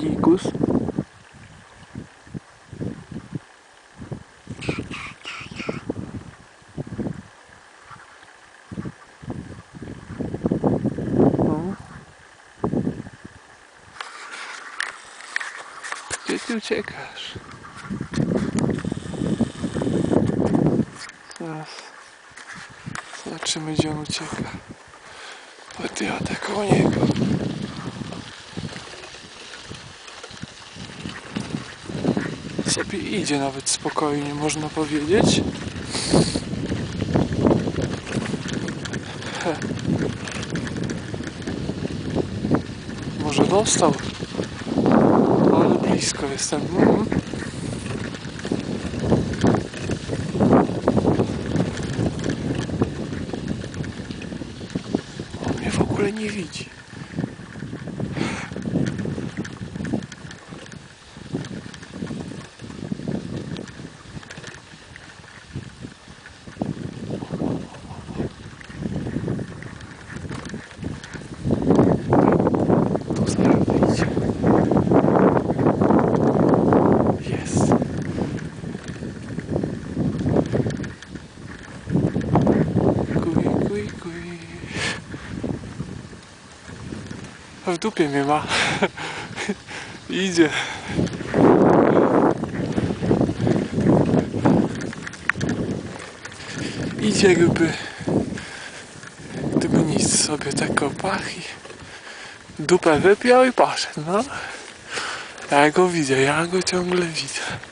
dzikus. Gdzie ty uciekasz? Zaraz zobaczymy gdzie on ucieka. O tak koło niego. Sobie idzie nawet spokojnie, można powiedzieć. He. Może dostał? Ale blisko jestem. Mhm. On mnie w ogóle nie widzi. W dupie mnie ma. Idzie. Idzie jakby gdyby nic sobie tak opach i dupę wypiął i poszedł, no. Ja go widzę, ja go ciągle widzę.